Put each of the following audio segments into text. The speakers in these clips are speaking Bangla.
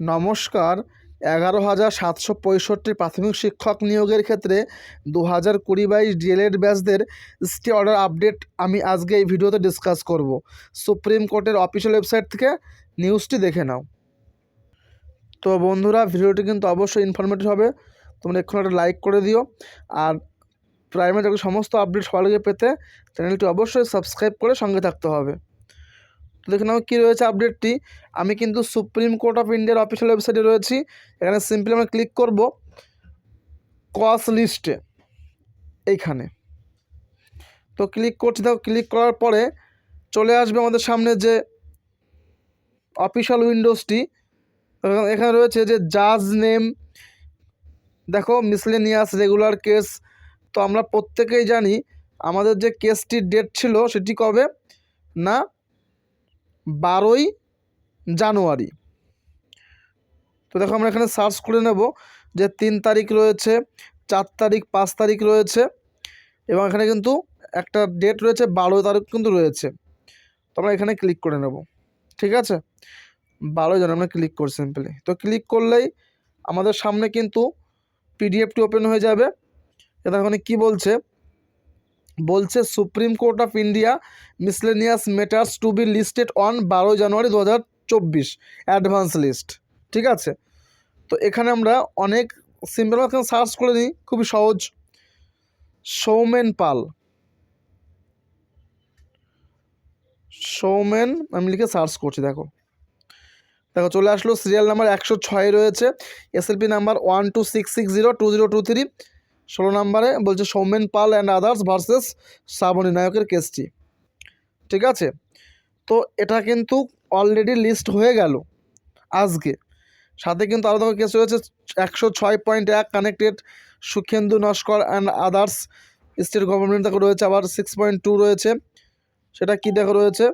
নমস্কার। এগারো হাজার সাতশো পঁয়ষট্টি প্রাথমিক শিক্ষক নিয়োগের ক্ষেত্রে দু হাজার কুড়ি বাইশ ডিএলএড ব্যাচদের স্টে অর্ডার আপডেট আমি আজকে এই ভিডিওতে ডিসকাস করব। সুপ্রিম কোর্টের অফিসিয়াল ওয়েবসাইট থেকে নিউজটি দেখে নাও। তো বন্ধুরা, ভিডিওটি কিন্তু অবশ্যই ইনফরমেটিভ হবে। তোমরা এক্ষুনি একটা লাইক করে দিও। আর প্রাইমারি সমস্ত আপডেট সবার পেতে চ্যানেলটি অবশ্যই সাবস্ক্রাইব করে সঙ্গে থাকতে হবে। তো দেখে নাও কী রয়েছে আপডেটটি আমি কিন্তু সুপ্রিম কোর্ট অফ ইন্ডিয়ার অফিসিয়াল ওয়েবসাইটে রয়েছি। এখানে সিম্পলি আমরা ক্লিক করব কস লিস্টে এইখানে। তো ক্লিক করছি, দেখো ক্লিক করার পরে চলে আসবে আমাদের সামনে যে অফিসিয়াল উইন্ডোজটি এখানে রয়েছে যে জাজ নেম দেখো মিসলেনিয়াস রেগুলার কেস তো আমরা প্রত্যেকেই জানি আমাদের যে কেসটির ডেট ছিল সেটি কবে? না বারোই জানুয়ারি। তো দেখো আমরা এখানে সার্চ করে নেব যে তিন তারিখ রয়েছে, চার তারিখ, পাঁচ তারিখ রয়েছে এবং এখানে কিন্তু একটা ডেট রয়েছে বারো তারিখ কিন্তু রয়েছে। তো আমরা এখানে ক্লিক করে নেব, ঠিক আছে? বারোই জানুয়ারি আমরা ক্লিক করি সিম্পলি তো ক্লিক করলেই আমাদের সামনে কিন্তু পিডিএফটি ওপেন হয়ে যাবে। এটা ওখানে কী বলছে? বলছে Supreme Court of India miscellaneous matters to be listed on বারো জানুয়ারি দু হাজার চব্বিশ অ্যাডভান্স লিস্ট। ঠিক আছে? তো এখানে আমরা অনেক সিম্পল সার্চ করে নিই, খুবই সহজ। সৌমেন পাল। সৌমেন, আমি লিখে সার্চ করছি, দেখো। দেখো, চলে আসলো সিরিয়াল নাম্বার একশো ছয় রয়েছে। SLP number one two six six zero two zero two three ষোলো নম্বরে বলছে Soumen Pal and others versus Shraboni নায়কের কেসটি। ঠিক আছে? তো এটা কিন্তু অলরেডি লিস্ট হয়ে গেল আজকে। সাথে কিন্তু আরও দেখো কেস রয়েছে একশো ছয় পয়েন্ট এক connected Sukhendu, Naskar and others state government দেখো রয়েছে, আবার সিক্স পয়েন্ট টু রয়েছে। সেটা কী দেখো রয়েছে?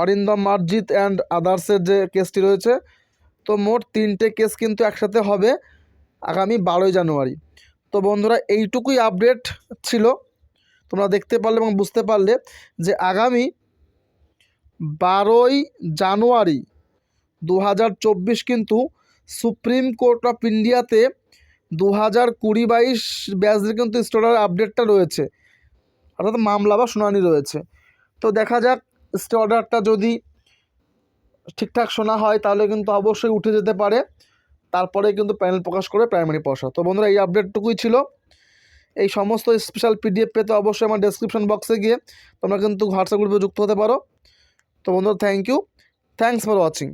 অরিন্দম মার্জিত অ্যান্ড আদার্সের যে কেসটি রয়েছে, তো মোট তিনটে কেস কিন্তু একসাথে হবে। আগামী বারোই জানুয়ারি। তো বন্ধুরা, এইটুকুই আপডেট ছিল। তোমরা দেখতে পারলে এবং বুঝতে পারলে যে আগামী বারোই জানুয়ারি দু হাজার চব্বিশ কিন্তু সুপ্রিম কোর্ট অফ ইন্ডিয়াতে দু হাজার কুড়ি বাইশ ব্যাচদের কিন্তু স্টোরার আপডেটটা রয়েছে। অর্থাৎ মামলা বা শুনানি রয়েছে। তো দেখা যাক স্টে অর্ডারটা যদি ঠিকঠাক শোনা হয়, তাহলে কিন্তু অবশ্যই উঠে যেতে পারে। তারপরে কিন্তু প্যানেল প্রকাশ করে প্রাইমারি পয়সা তো বন্ধুরা, এই আপডেটটুকুই ছিল। এই সমস্ত স্পেশাল পিডিএফ পেতে অবশ্যই আমার ডেসক্রিপশন বক্সে গিয়ে তোমরা কিন্তু হোয়াটসঅ্যাপ গ্রুপে যুক্ত হতে পারো। তো বন্ধুরা thank you thanks for watching